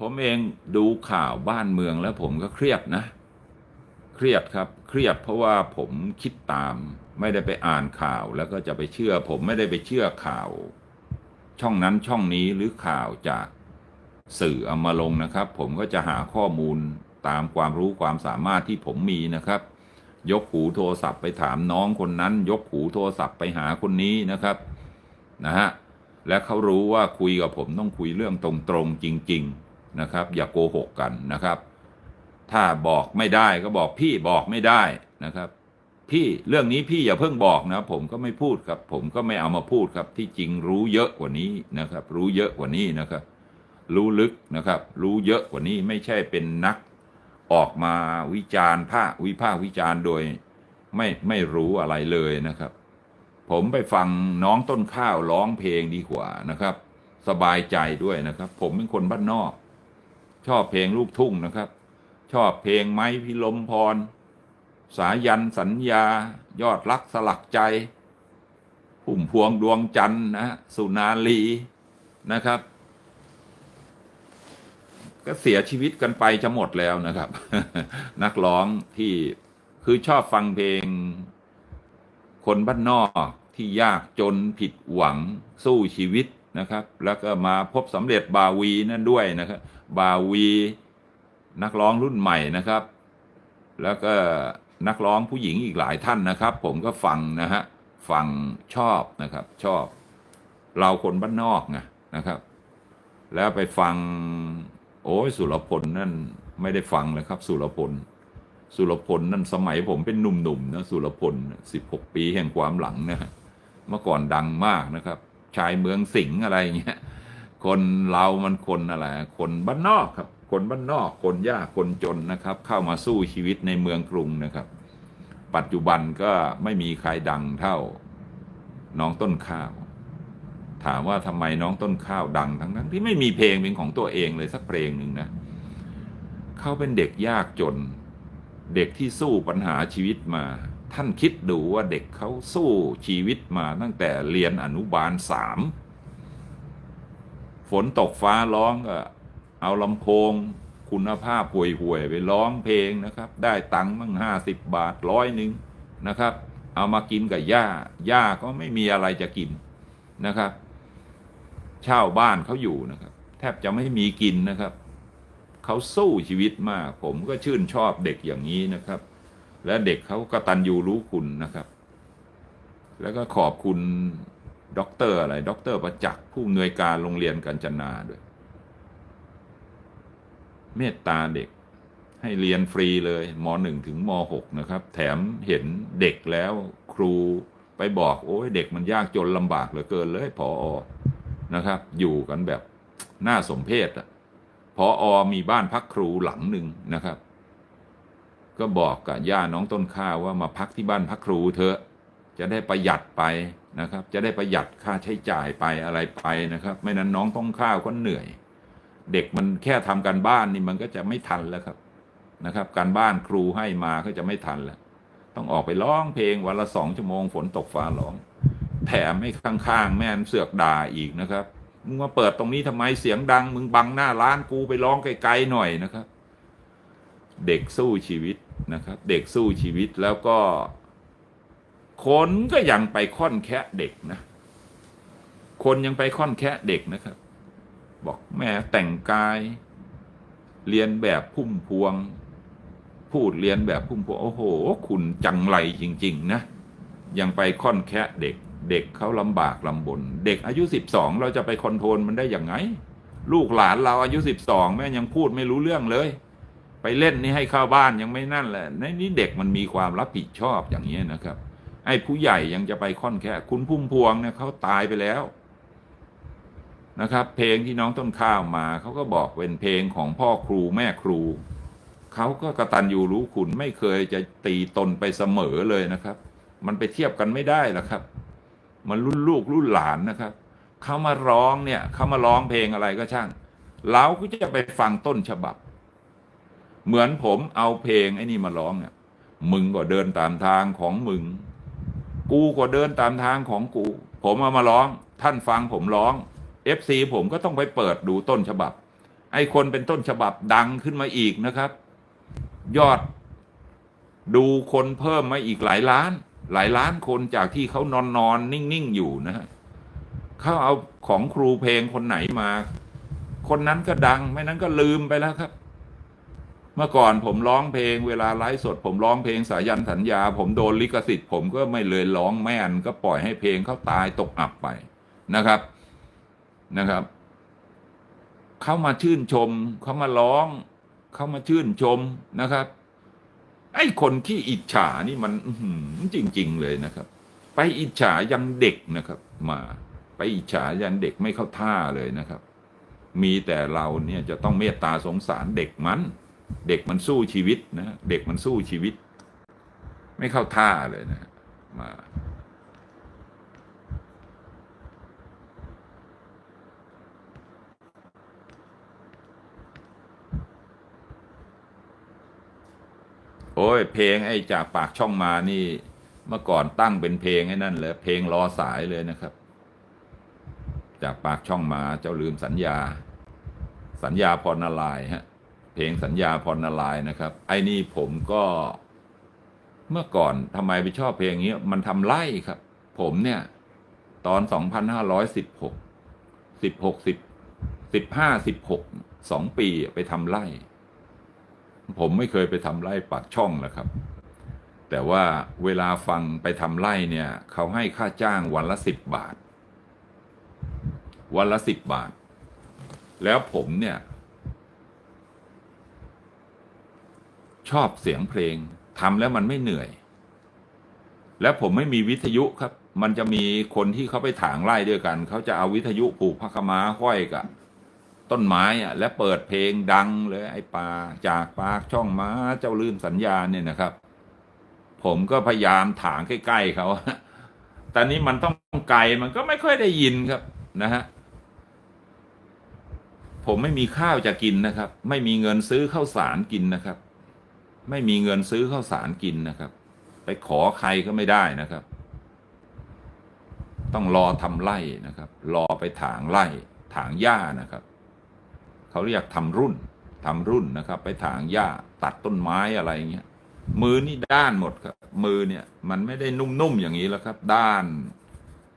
ผมเองดูข่าวบ้านเมืองแล้วผมก็เครียดนะ เครียดครับ เครียดเพราะว่าผมคิดตาม ไม่ได้ไปอ่านข่าวแล้วก็จะไปเชื่อ ผมไม่ได้ไปเชื่อข่าว ช่องนั้นช่องนี้หรือข่าวจากสื่อเอามาลงนะครับ ผมก็จะหาข้อมูลตามความรู้ความสามารถที่ผมมีนะครับ ยกหูโทรศัพท์ไปถามน้องคนนั้น ยกหูโทรศัพท์ไปหาคนนี้นะครับนะฮะและเขารู้ว่าคุยกับผมต้องคุยเรื่องตรงๆจริง ๆ นะครับ อย่าโกหกกันนะครับ ถ้าบอกไม่ได้ก็บอกพี่บอกไม่ได้นะครับ พี่เรื่องนี้พี่อย่าเพิ่งบอกนะ ผมก็ไม่พูดครับ ผมก็ไม่เอามาพูดครับ ที่จริงรู้เยอะกว่านี้นะครับ รู้เยอะกว่านี้นะครับ รู้ลึกนะครับ รู้เยอะกว่านี้ไม่ใช่เป็นนักออกมาวิจารณ์ภาควิพากษ์วิจารณ์โดยไม่ไม่รู้อะไรเลยนะครับ ผมไปฟังน้องต้นข้าวร้องเพลงดีกว่านะครับ สบายใจด้วยนะครับ ผมเป็นคนบ้านนอก ชอบเพลงลูกทุ่งนะครับ ชอบเพลงไม้พิลมพร สายันสัญญา ยอดรักสลักใจพุ่มพวงดวงจันทร์นะฮะสุนารีนะครับ ก็เสียชีวิตกันไปจะหมดแล้วนะครับ นักร้องที่คือชอบฟังเพลง คนบ้านนอกที่ยากจนผิดหวังสู้ชีวิต นะครับ แล้วก็มาพบสำเร็จบาวีนั่นด้วยนะครับ บาวีนักร้องรุ่นใหม่นะครับ แล้วก็นักร้องผู้หญิงอีกหลายท่านนะครับ ผมก็ฟังนะฮะฟังชอบนะครับ ชอบ เราคนบ้านนอกไงนะครับ แล้วไปฟัง โอ้ยสุรพลนั่นไม่ได้ฟังเลยครับ สุรพล สุรพลนั่นสมัยผมเป็นหนุ่มๆนะสุรพลสิบหกปีแห่งความหลังนะฮะเมื่อก่อนดังมากนะครับ ชายเมืองสิงห์อะไรเงี้ยคนเรามันคนอะไรคนบ้านนอกครับ คนบ้านนอกคนยากคนจนนะครับ เข้ามาสู้ชีวิตในเมืองกรุงนะครับ ปัจจุบันก็ไม่มีใครดังเท่าน้องต้นข้าว ถามว่าทำไมน้องต้นข้าวดังทั้งทั้งที่ไม่มีเพลงเป็นของตัวเองเลยสักเพลงหนึ่งนะเขาเป็นเด็กยากจน เด็กที่สู้ปัญหาชีวิตมา ท่านคิดดูว่าเด็กเขาสู้ชีวิตมาตั้งแต่เรียนอนุบาลสามฝนตกฟ้าร้องก็เอาลำโพง คุณภาพห่วยๆไปร้องเพลงนะครับ ได้ตังค์มั่งห้าสิบบาทร้อยหนึ่งนะครับ เอามากินกับย่าย่าก็ไม่มีอะไรจะกินนะครับ เช่าบ้านเขาอยู่นะครับ แทบจะไม่มีกินนะครับ เขาสู้ชีวิตมาก ผมก็ชื่นชอบเด็กอย่างนี้นะครับ และเด็กเขากตัญญูรู้คุณนะครับ แล้วก็ขอบคุณด็อกเตอร์อะไรด็อกเตอร์ประจักษ์ผู้อำนวยการโรงเรียนกัญจนาด้วย เมตตาเด็กให้เรียนฟรีเลยมหนึ่งถึงมหกนะครับ แถมเห็นเด็กแล้วครูไปบอก โอ้ยเด็กมันยากจนลำบากเหลือเกินเลยพออนะครับ อยู่กันแบบน่าสมเพชอะพออมีบ้านพักครูหลังหนึ่งนะครับ ก็บอกกับย่าน้องต้นข้าวว่ามาพักที่บ้านพักครูเถอะ จะได้ประหยัดไปนะครับ จะได้ประหยัดค่าใช้จ่ายไปอะไรไปนะครับ ไม่นั้นน้องต้องข้าวก็เหนื่อย เด็กมันแค่ทำการบ้านนี่มันก็จะไม่ทันแล้วครับนะครับ การบ้านครูให้มาก็จะไม่ทันแล้ว ต้องออกไปร้องเพลงวันละสองชั่วโมงฝนตกฟ้าร้องแถมให้ข้างๆ แม่นเสือกด่าอีกนะครับมึงมาเปิดตรงนี้ทำไมเสียงดัง มึงบังหน้าร้านกูไปร้องไกลๆหน่อยนะครับ เด็กสู้ชีวิต นะครับ เด็กสู้ชีวิตแล้วก็ คนก็ยังไปค่อนแคะเด็กนะ คนยังไปค่อนแคะเด็กนะครับ บอกแม่แต่งกาย เรียนแบบพุ่มพวง พูดเรียนแบบพุ่มพวง โอ้โห คุณจังไรจริง ๆ นะ ยังไปค่อนแคะเด็ก เด็กเขาลำบากลำบน เด็กอายุสิบสองเราจะไปคอนโทรลมันได้อย่างไง ลูกหลานเราอายุสิบสองแม่ยังพูดไม่รู้เรื่องเลย ไปเล่นนี่ให้เข้าบ้านยังไม่นั่นแหละในนี้เด็กมันมีความรับผิดชอบอย่างนี้นะครับ ไอ้ผู้ใหญ่ยังจะไปค่อนแค่ คุณพุ่มพวงเนี่ยเขาตายไปแล้วนะครับ เพลงที่น้องต้นข้าวมาเขาก็บอกเป็นเพลงของพ่อครูแม่ครู เขาก็กระตันอยู่รู้คุณไม่เคยจะตีตนไปเสมอเลยนะครับ มันไปเทียบกันไม่ได้หรอกครับ มันรุ่นลูกรุ่นหลานนะครับเขามาร้องเนี่ยเขามาร้องเพลงอะไรก็ช่าง เราก็จะไปฟังต้นฉบับ เหมือนผมเอาเพลงไอ้นี่มาร้องเนี่ยมึงก็เดินตามทางของมึง กูก็เดินตามทางของกู ผมเอามาร้อง ท่านฟังผมร้อง FC ผมก็ต้องไปเปิดดูต้นฉบับ ไอ้คนเป็นต้นฉบับดังขึ้นมาอีกนะครับ ยอดดูคนเพิ่มมาอีกหลายล้าน หลายล้านคนจากที่เขานอนนอนนิ่ง ๆ อยู่นะฮะเขาเอาของครูเพลงคนไหนมา คนนั้นก็ดัง ไม่นั้นก็ลืมไปแล้วครับ มื่อก่อนผมร้องเพลงเวลาไลฟ์สด ผมร้องเพลงสายันสัญญา ผมโดนลิขสิทธิ์ผมก็ไม่เลยร้องแม่นก็ปล่อยให้เพลงเขาตายตกอับไปนะครับนะครับเขามาชื่นชมเขามาร้องเขามาชื่นชมนะครับ ไอ้คนที่อิจฉานี่มันจริง ๆ เลยนะครับ ไปอิจฉายังเด็กนะครับ มา ไปอิจฉายันเด็กไม่เข้าท่าเลยนะครับ มีแต่เราเนี่ยจะต้องเมตตาสงสารเด็กมัน เด็กมันสู้ชีวิตนะเด็กมันสู้ชีวิต ไม่เข้าท่าเลยนะมา โอ้ย เพลงไอ้จากปากช่องมานี่ เมื่อก่อนตั้งเป็นเพลงไอ้นั่นเลยเพลงรอสายเลยนะครับ จากปากช่องมาเจ้าลืมสัญญา สัญญาพรนารายฮะ เพลงสัญญาพรนารายนะครับ ไอ้นี่ผมก็เมื่อก่อนทำไมไปชอบเพลงนี้มันทำไล่ครับ ผมเนี่ย ตอนสองพันห้าร้อยสิบหกสิบหกสิบสิบห้าสิบหกสองปีไปทำไล่ ผมไม่เคยไปทำไร่ปากช่องนะครับ แต่ว่าเวลาฟังไปทำไร่เนี่ย เขาให้ค่าจ้างวันละสิบบาท วันละสิบบาท แล้วผมเนี่ย ชอบเสียงเพลงทำแล้วมันไม่เหนื่อย แล้วผมไม่มีวิทยุครับ มันจะมีคนที่เขาไปถางไร่ด้วยกัน เขาจะเอาวิทยุปลูกพักม้าห้อยกับต้นไม้อะและเปิดเพลงดังเลยไอ้ปลาจากปากช่องม้าเจ้าลืมสัญญาเนี่ยนะครับ ผมก็พยายามถางใกล้ๆเขาแต่นี้มันต้องไกลมันก็ไม่ค่อยได้ยินครับนะฮะผมไม่มีข้าวจะกินนะครับ ไม่มีเงินซื้อข้าวสารกินนะครับ ไม่มีเงินซื้อข้าวสารกินนะครับ ไปขอใครก็ไม่ได้นะครับ ต้องรอทำไร่นะครับ รอไปถางไร่ถางหญ้านะครับ เขาเรียกทำรุ่นทำรุ่นนะครับ ไปถางหญ้าตัดต้นไม้อะไรเงี้ยมือนี่ด้านหมดครับ มือเนี่ยมันไม่ได้นุ่มๆอย่างนี้แล้วครับ ด้าน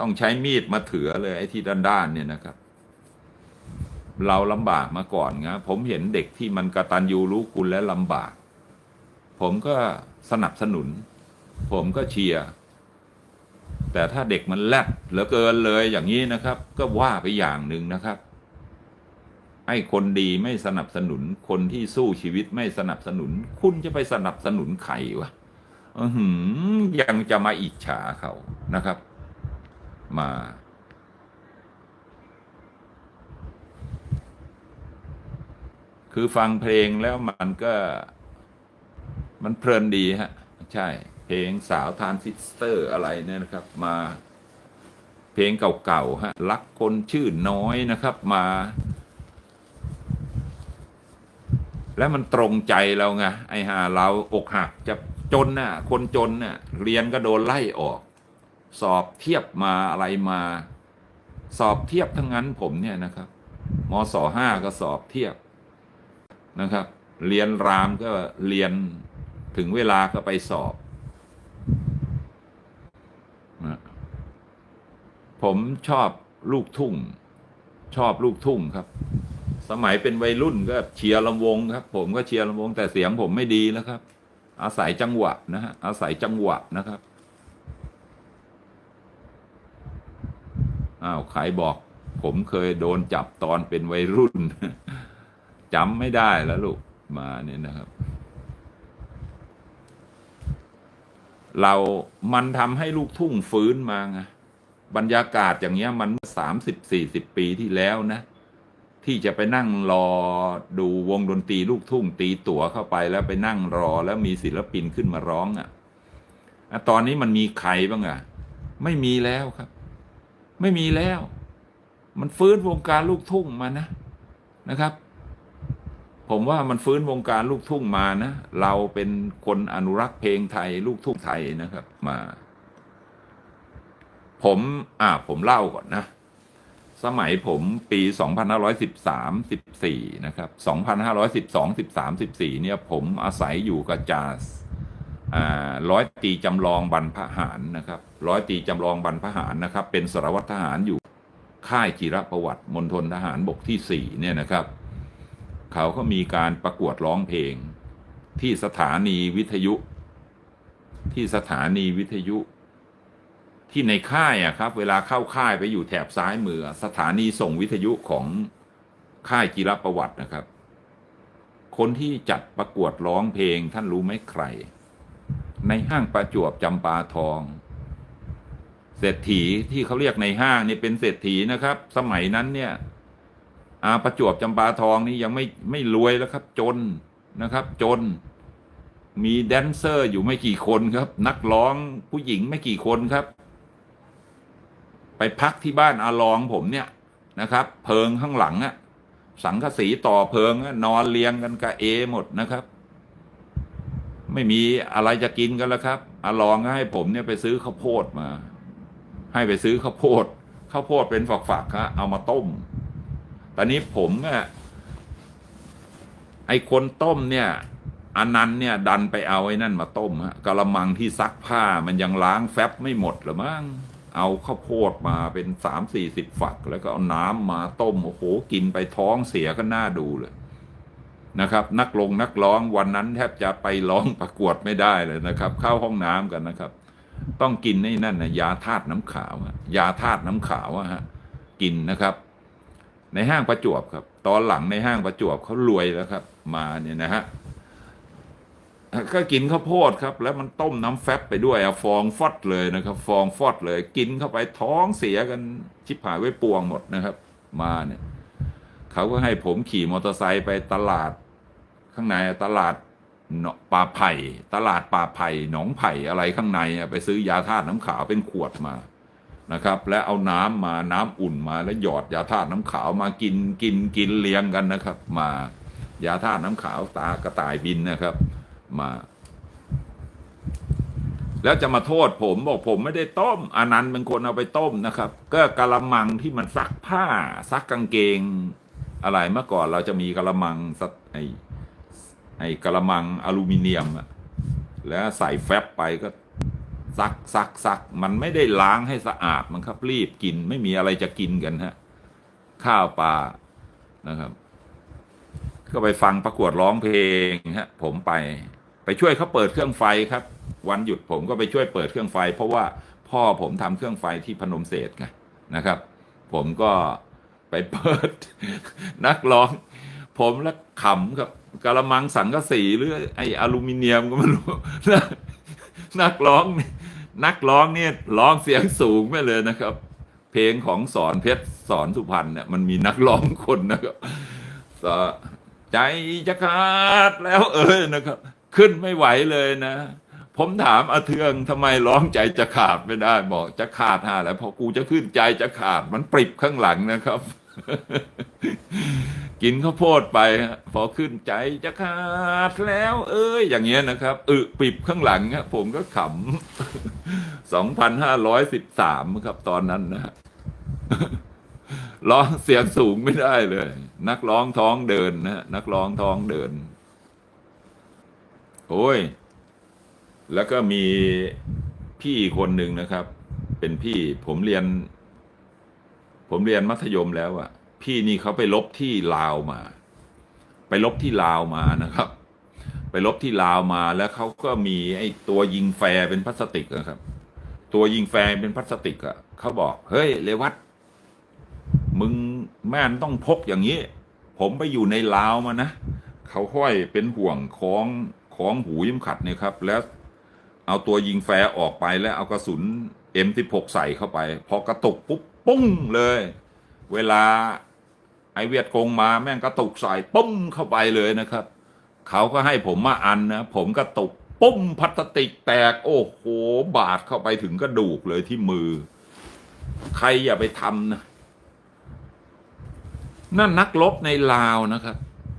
ต้องใช้มีดมาเถือเลยไอ้ที่ด้านๆเนี่ยนะครับ เราลำบากมาก่อนนะผมเห็นเด็กที่มันกระตันยูรู้คุณและลำบาก ผมก็สนับสนุน ผมก็เชียร์แต่ถ้าเด็กมันแลบเหลือเกินเลยอย่างนี้นะครับ ก็ว่าไปอย่างหนึ่งนะครับ ให้คนดีไม่สนับสนุน คนที่สู้ชีวิตไม่สนับสนุน คุณจะไปสนับสนุนใครวะอืยังจะมาอิจฉาเขานะครับ มา คือฟังเพลงแล้วมันก็ มันเพลินดีฮะ ใช่ เพลงสาวทานซิสเตอร์อะไรเนี่ยนะครับ มา เพลงเก่าๆฮะรักคนชื่อน้อยนะครับ มา แล้วมันตรงใจเราไงไอ้ห่าเราอกหักจะจนน่ะ คนจนน่ะ เรียนก็โดนไล่ออก สอบเทียบมาอะไรมา สอบเทียบทั้งนั้นผมเนี่ยนะครับมศห้าก็สอบเทียบนะครับ เรียนรามก็เรียน ถึงเวลาก็ไปสอบ ผมชอบลูกทุ่ง ชอบลูกทุ่งครับ สมัยเป็นวัยรุ่นก็เชียร์ลำวงครับ ผมก็เชียร์ลำวง แต่เสียงผมไม่ดีแล้วครับ อาศัยจังหวะนะฮะอาศัยจังหวะนะครับอ้าวใครบอก ผมเคยโดนจับตอนเป็นวัยรุ่นจำไม่ได้แล้วลูกมาเนี่ยนะครับ เรามันทำให้ลูกทุ่งฟื้นมาไงบรรยากาศอย่างเงี้ยมันสามสิบสี่สิบปีที่แล้วนะ ที่จะไปนั่งรอดูวงดนตรีลูกทุ่งตีตั๋วเข้าไปแล้วไปนั่งรอแล้วมีศิลปินขึ้นมาร้องอะอะตอนนี้มันมีใครบ้างอะ ไม่มีแล้วครับ ไม่มีแล้ว มันฟื้นวงการลูกทุ่งมานะนะครับ ผมว่ามันฟื้นวงการลูกทุ่งมานะ เราเป็นคนอนุรักษ์เพลงไทย ลูกทุ่งไทยนะครับ มา ผมอ่าผมเล่าก่อนนะ สมัยผมปี 2513 14 นะครับ 2512 13 14 เนี่ย ผมอาศัยอยู่กับจาสอ่าร้อยตีจำลองบรรพหารนะครับ ร้อยตีจำลองบรรพหารนะครับ เป็นสารวัตรทหารอยู่ค่ายจิรประวัติมณฑลทหารบกที่ 4 เนี่ยนะครับ เขาก็มีการประกวดร้องเพลง ที่สถานีวิทยุ ที่สถานีวิทยุ ที่ในค่ายอะครับ เวลาเข้าค่ายไปอยู่แถบซ้ายมือ สถานีส่งวิทยุของค่ายจิรประวัตินะครับ คนที่จัดประกวดร้องเพลงท่านรู้ไหมใคร ในห้างประจวบจำปาทองเศรษฐีที่เขาเรียกในห้างนี่เป็นเศรษฐีนะครับ สมัยนั้นเนี่ย อาประจวบจำปาทองนี่ยังไม่ไม่รวยแล้วครับ จนนะครับ จน มีแดนเซอร์อยู่ไม่กี่คนครับ นักร้องผู้หญิงไม่กี่คนครับ ไปพักที่บ้านอาลองผมเนี่ยนะครับ เพิงข้างหลังอะสังกสีต่อเพิงอะนอนเรียงกันกะเอหมดนะครับ ไม่มีอะไรจะกินกันแล้วครับอาลองก็ให้ผมเนี่ยไปซื้อข้าวโพดมา ให้ไปซื้อข้าวโพดข้าวโพดเป็นฝักๆครับเอามาต้ม ตอนนี้ผมเนี่ยไอ้คนต้มเนี่ยอันนั้นเนี่ย ดันไปเอาไอ้นั่นมาต้มฮะกระมังที่ซักผ้ามันยังล้างแฟบไม่หมดหรือมั้งเอาข้าวโพดมาเป็นสามสี่สิบฝัก แล้วก็เอาน้ำมาต้มโอ้โหกินไปท้องเสียก็น่าดูเลยนะครับ นักลงนักร้องวันนั้นแทบจะไปร้องประกวดไม่ได้เลยนะครับ เข้าห้องน้ำกันนะครับ ต้องกินไอ้นั่นนะยาธาตุน้ำขาวยาธาตุน้ำขาวอะฮะกินนะครับ ในห้างประจวบครับ ตอนหลังในห้างประจวบเขารวยแล้วครับ มาเนี่ยนะฮะก็กินข้าวโพดครับ แล้วมันต้มน้ำแฟบไปด้วยอะฟองฟอดเลยนะครับ ฟองฟอดเลย กินเข้าไปท้องเสียกันชิบหายไว้ปวงหมดนะครับ มาเนี่ยเขาก็ให้ผมขี่มอเตอร์ไซค์ไปตลาด ข้างในตลาดป่าไผ่ ตลาดป่าไผ่หนองไผ่อะไรข้างในอะไปซื้อยาธาตุน้ำขาวเป็นขวดมา นะครับ และเอาน้ำมาน้ำอุ่นมาแล้วหยอดยาธาตุน้ำขาวมากินกินกินเลี้ยงกันนะครับ มายาธาตุน้ำขาวตากระต่ายบินนะครับ มา แล้วจะมาโทษผมบอกผมไม่ได้ต้มอันนั้นเป็นคนเอาไปต้มนะครับ ก็กะละมังที่มันซักผ้าซักกางเกง อะไรเมื่อก่อนเราจะมีกะละมังสไอไอกะละมังอลูมิเนียมอะแล้วใส่แฟบไปก็ ซักซักซักมันไม่ได้ล้างให้สะอาดมันครับรีบกินไม่มีอะไรจะกินกันฮะข้าวปลานะครับ ก็ไปฟังประกวดร้องเพลงฮะผมไป ไปช่วยเขาเปิดเครื่องไฟครับ วันหยุดผมก็ไปช่วยเปิดเครื่องไฟ เพราะว่าพ่อผมทำเครื่องไฟที่พนมเศรษไงนะครับ ผมก็ไปเปิดนักร้อง ผมแล้วขำครับกระมังสังกะสีหรือไออลูมิเนียมก็ไม่รู้นักร้องเนักร้องเนี่ยร้องเสียงสูงไปเลยนะครับ เพลงของสอนเพชรสอนสุพรรณเนี่ยมันมีนักร้องคนนะครับใจจะขาดแล้วเออนะครับ ขึ้นไม่ไหวเลยนะ ผมถามอาเทืองทำไมร้องใจจะขาดไม่ได้บอกจะขาดหาแล้วพอกูจะขึ้นใจจะขาดมันปริบข้างหลังนะครับ กินข้าวโพดไปพอขึ้นใจจะขาดแล้ว เอ้ยอย่างเงี้ยนะครับอึปริบข้างหลังฮะผมก็ขำ สองพันห้าร้อยสิบสามครับตอนนั้นนะฮะร้องเสียงสูงไม่ได้เลย นักร้องท้องเดินนะนักร้องท้องเดิน โอ้ย แล้วก็มีพี่คนหนึ่งนะครับ เป็นพี่ผมเรียน ผมเรียนมัธยมแล้วอะพี่นี่เขาไปลบที่ลาวมา ไปลบที่ลาวมานะครับ ไปลบที่ลาวมาแล้วเขาก็มีไอ้ตัวยิงแฟร์เป็นพลาสติกนะครับ ตัวยิงแฟร์เป็นพลาสติกอะเขาบอก เฮ้ยเลวัตมึงแม่นต้องพกอย่างนี้ ผมไปอยู่ในลาวมานะเขาห้อยเป็นห่วงคล้องคล้องหูยิ้มขัดเนี่ยครับ แล้วเอาตัวยิงแฟร์ออกไปแล้วเอากระสุน M16 ใส่เข้าไป พอกระตุกปุ๊บปุ้งเลย เวลาไอเวียดกงมาแม่งกระตุกใส่ปุ้มเข้าไปเลยนะครับ เขาก็ให้ผมมาอันนะ ผมกระตุก ปุ้มพลาสติกแตก โอ้โห บาดเข้าไปถึงกระดูกเลยที่มือ ใครอย่าไปทำนะนั่นนักรบในลาวนะครับ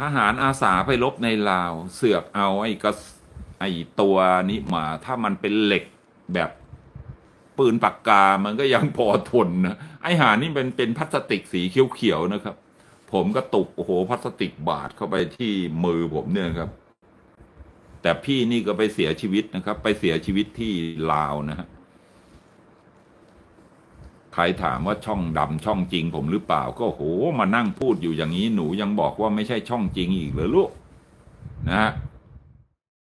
ทหารอาสาไปรบในลาว เสือกเอาไอ้กระไอ้ตัวนี้มา ถ้ามันเป็นเหล็กแบบปืนปากกา มันก็ยังพอทนนะ ไอ้หานี่เป็นเป็นพลาสติกสีเขียวๆนะครับ ผมก็ตุกโอ้โหพลาสติกบาดเข้าไปที่มือผมเนี่ยครับ แต่พี่นี่ก็ไปเสียชีวิตนะครับ ไปเสียชีวิตที่ลาวนะฮะใครถามว่าช่องดำช่องจริงผมหรือเปล่า ก็โหมานั่งพูดอยู่อย่างนี้หนูยังบอกว่าไม่ใช่ช่องจริงอีกเหรอลูกนะฮะ